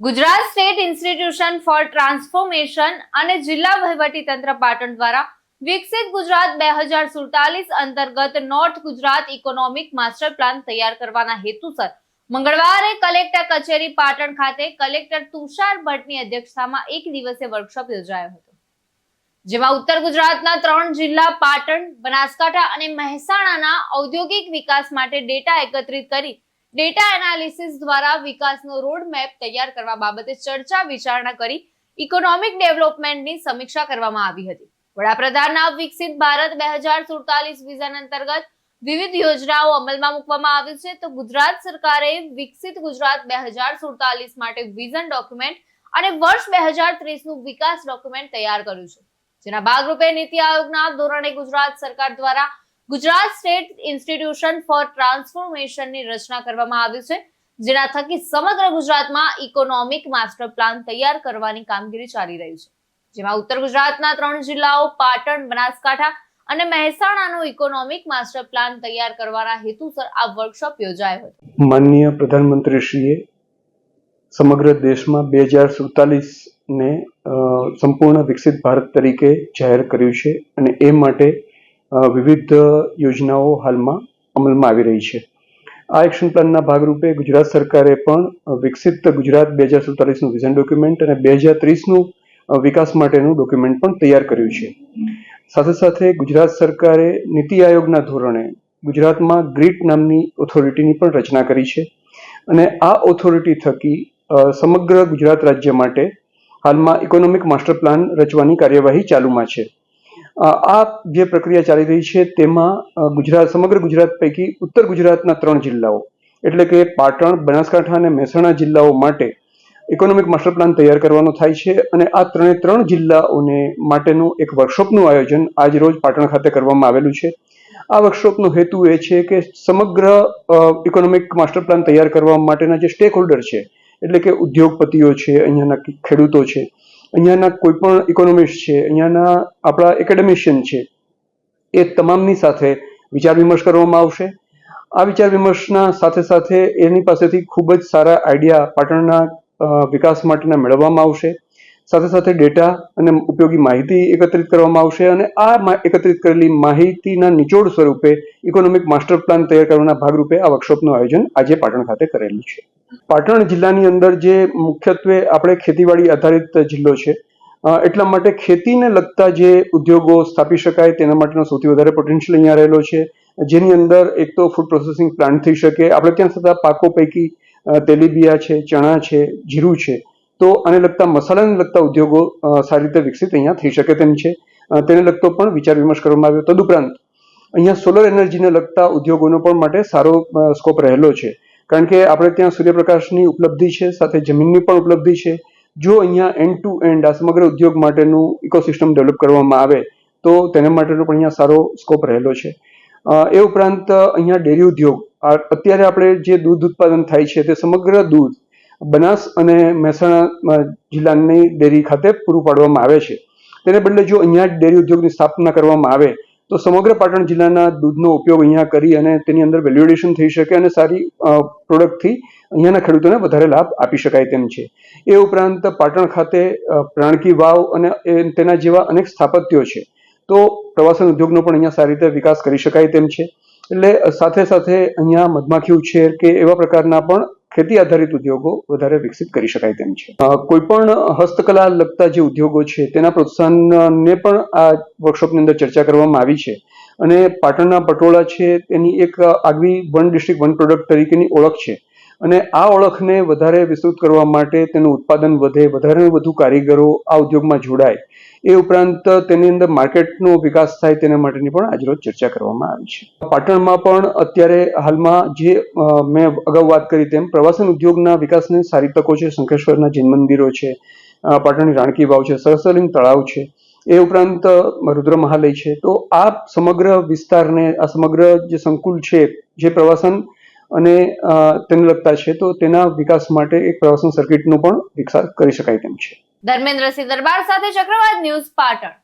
Gujarat state institution for transformation અને જિલ્લા વહીવટીતંત્ર પાટણ દ્વારા વિકસિત ગુજરાત બે હજાર સુડતાલીસ અંતર્ગત north Gujarat economic master plan તૈયાર કરવાના હેતુસર મંગળવારે કલેક્ટર કચેરી પાટણ ખાતે કલેક્ટર તુષાર ભટ્ટની અધ્યક્ષતામાં એક દિવસીય વર્કશોપ યોજાયો હતો, જેમાં ઉત્તર ગુજરાતના ત્રણ જિલ્લા પાટણ, બનાસકાંઠા અને મહેસાણાના ઔદ્યોગિક વિકાસ માટે ડેટા એકત્રિત કરી ડેટા એનાલિસિસ દ્વારા વિકાસનો રોડ મેપ તૈયાર કરવા બાબતે ચર્ચા વિચારણા કરી ઇકોનોમિક ડેવલપમેન્ટની સમીક્ષા કરવામાં આવી હતી. વડાપ્રધાનના વિકસિત ભારત બે હજાર સુડતાલીસ વિઝન અંતર્ગત વિવિધ યોજનાઓ અમલમાં મૂકવામાં આવી છે. તો ગુજરાત સરકારે વિકસિત ગુજરાત બે હજાર સુડતાલીસ માટે વિઝન ડોક્યુમેન્ટ અને વર્ષ બે હજાર ત્રીસનું વિકાસ ડોક્યુમેન્ટ તૈયાર કર્યું છે. જેના ભાગરૂપે નીતિ આયોગના ધોરણે ગુજરાત સરકાર દ્વારા ગુજરાત સ્ટેટ ઇન્સ્ટિટ્યુશન ફોર ટ્રાન્સફોર્મેશનની રચના કરવામાં આવી છે, જેના થકી સમગ્ર ગુજરાતમાં ઇકોનોમિક માસ્ટર પ્લાન તૈયાર કરવાની કામગીરી ચાલી રહી છે. જેમાં ઉત્તર ગુજરાતના ત્રણ જિલ્લાઓ, પાટણ, બનાસકાંઠા અને મહેસાણાનો ઇકોનોમિક માસ્ટર પ્લાન તૈયાર કરવાના હેતુસર આ વર્કશોપ યોજાયો હતો. માનનીય પ્રધાનમંત્રીશ્રીએ સમગ્ર દેશમાં બે હજાર સુડતાલીસને સંપૂર્ણ વિકસિત ભારત તરીકે જાહેર કર્યું છે અને એ માટે વિવિધ યોજનાઓ હાલમાં અમલમાં આવી રહી છે. આ એક્શન પ્લાનના ભાગરૂપે ગુજરાત સરકારે પણ વિકસિત ગુજરાત બે હજાર સુડતાલીસનું વિઝન ડોક્યુમેન્ટ અને બે હજાર ત્રીસનું વિકાસ માટેનું ડોક્યુમેન્ટ પણ તૈયાર કર્યું છે. સાથે સાથે ગુજરાત સરકારે નીતિ આયોગના ધોરણે ગુજરાતમાં ગ્રીટ નામની ઓથોરિટીની પણ રચના કરી છે અને આ ઓથોરિટી થકી સમગ્ર ગુજરાત રાજ્ય માટે હાલમાં ઇકોનોમિક માસ્ટર પ્લાન રચવાની કાર્યવાહી ચાલુમાં છે. આ જે પ્રક્રિયા ચાલી રહી છે તેમાં ગુજરાત, સમગ્ર ગુજરાત પૈકી ઉત્તર ગુજરાતના ત્રણ જિલ્લાઓ, એટલે કે પાટણ, બનાસકાંઠા અને મહેસાણા જિલ્લાઓ માટે ઇકોનોમિક માસ્ટર પ્લાન તૈયાર કરવાનો થાય છે અને આ ત્રણે ત્રણ જિલ્લાઓને માટેનું એક વર્કશોપનું આયોજન આજ રોજ પાટણ ખાતે કરવામાં આવેલું છે. આ વર્કશોપનો હેતુ એ છે કે સમગ્ર ઇકોનોમિક માસ્ટર પ્લાન તૈયાર કરવા માટેના જે સ્ટેક હોલ્ડર છે, એટલે કે ઉદ્યોગપતિઓ છે, અહીંયાના ખેડૂતો છે અહીંયાના કોઈ પણ ઇકોનોમિસ્ટ છે, અહીંયાના આપણા એકેડેમિશિયન છે, એ તમામની સાથે વિચાર વિમર્શ કરવામાં આવશે. આ વિચાર વિમર્શના સાથે સાથે એની પાસેથી ખૂબ જ સારા આઈડિયા પાટણના વિકાસ માટેના મેળવવામાં આવશે. સાથે સાથે ડેટા અને ઉપયોગી માહિતી એકત્રિત કરવામાં આવશે અને આ એકત્રિત કરેલી માહિતીના નિચોડ સ્વરૂપે ઇકોનોમિક માસ્ટર પ્લાન તૈયાર કરવાના ભાગરૂપે આ વર્કશોપનું આયોજન આજે પાટણ ખાતે કરેલું છે. પાટણ જિલ્લાની અંદર જે મુખ્યત્વે આપણે ખેતીવાડી આધારિત જિલ્લો છે એટલા માટે ખેતીને લગતા જે ઉદ્યોગો સ્થાપી શકાય તેના માટેનો સૌથી વધારે પોટેન્શિયલ અહીંયા રહેલો છે. જેની અંદર એક તો ફૂડ પ્રોસેસિંગ પ્લાન્ટ થઈ શકે, આપણે ત્યાં થતા પાકો પૈકી તેલીબિયા છે, ચણા છે, જીરું છે, તો આને લગતા મસાલાને લગતા ઉદ્યોગો સારી રીતે વિકસિત અહીંયા થઈ શકે તેમ છે. તેને લગતો પણ વિચાર વિમર્શ કરવામાં આવ્યો. તદુપરાંત, અહીંયા સોલર એનર્જીને લગતા ઉદ્યોગોનો પણ માટે સારો સ્કોપ રહેલો છે. કારણ કે આપણે ત્યાં સૂર્યપ્રકાશની ઉપલબ્ધિ છે, સાથે જમીનની પણ ઉપલબ્ધિ છે. જો અહીંયા એન્ડ ટુ એન્ડ આ સમગ્ર ઉદ્યોગ માટેનું ઇકોસિસ્ટમ ડેવલપ કરવામાં આવે, તો તેને માટેનો પણ અહીંયા સારો સ્કોપ રહેલો છે. એ ઉપરાંત અહીંયા ડેરી ઉદ્યોગ. અત્યારે આપણે જે દૂધ ઉત્પાદન થાય છે, તે સમગ્ર દૂધ બનાસ અને મહેસાણા જિલ્લાની ડેરી ખાતે પૂરું પાડવામાં આવે છે. તેને બદલે જો અહીંયા ડેરી ઉદ્યોગની સ્થાપના કરવામાં આવે તો સમગ્ર પાટણ જિલ્લાના દૂધનો ઉપયોગ અહીંયા કરી અને તેની અંદર વેલ્યુએશન થઈ શકે અને સારી પ્રોડક્ટથી અહીંયાના ખેડૂતોને વધારે લાભ આપી શકાય તેમ છે. એ ઉપરાંત પાટણ ખાતે પ્રાણકી રાણકી વાવ અને તેના જેવા અનેક સ્થાપત્યો છે. તો પ્રવાસન ઉદ્યોગનો પણ અહીંયા સારી રીતે વિકાસ કરી શકાય તેમ છે. એટલે સાથે સાથે અહીંયા મધમાખી ઉછેર કે એવા પ્રકારના પણ ખેતી આધારિત ઉદ્યોગો વધારે વિકસિત કરી શકાય તેમ છે. કોઈ પણ હસ્તકલા લગતા જે ઉદ્યોગો છે, તેના પ્રોત્સાહનને પણ આ વર્કશોપની અંદર ચર્ચા કરવામાં આવી છે. અને પાટણના પટોળા છે, તેની એક આગવી વન ડિસ્ટ્રિક્ટ વન પ્રોડક્ટ તરીકેની ઓળખ છે. અને આ ઓળખને વધારે વિસ્તૃત કરવા માટે તેનું ઉત્પાદન વધે, વધારે વધુ કારીગરો આ ઉદ્યોગમાં જોડાય. એ ઉપરાંત તેની અંદર માર્કેટનો વિકાસ થાય તેના માટેની પણ આજરોજ ચર્ચા કરવામાં આવી છે. પાટણમાં પણ અત્યારે હાલમાં જે મેં અગાઉ વાત કરી તેમ પ્રવાસન ઉદ્યોગના વિકાસની સારી તકો છે. શંખેશ્વરના જૈન મંદિરો છે પાટણની રાણકી વાવ છે સરસલિંગ તળાવ છે. એ ઉપરાંત રુદ્ર મહાલય છે. તો આ સમગ્ર વિસ્તારને, આ સમગ્ર જે સંકુલ છે, જે પ્રવાસન અને તેને લગતા છે, તો તેના વિકાસ માટે એક પ્રવાસન સર્કિટનો પણ વિકાસ કરી શકાય તેમ છે. ધર્મેન્દ્રસિંહ દરબાર સાથે ચક્રવાત ન્યૂઝ પાટણ.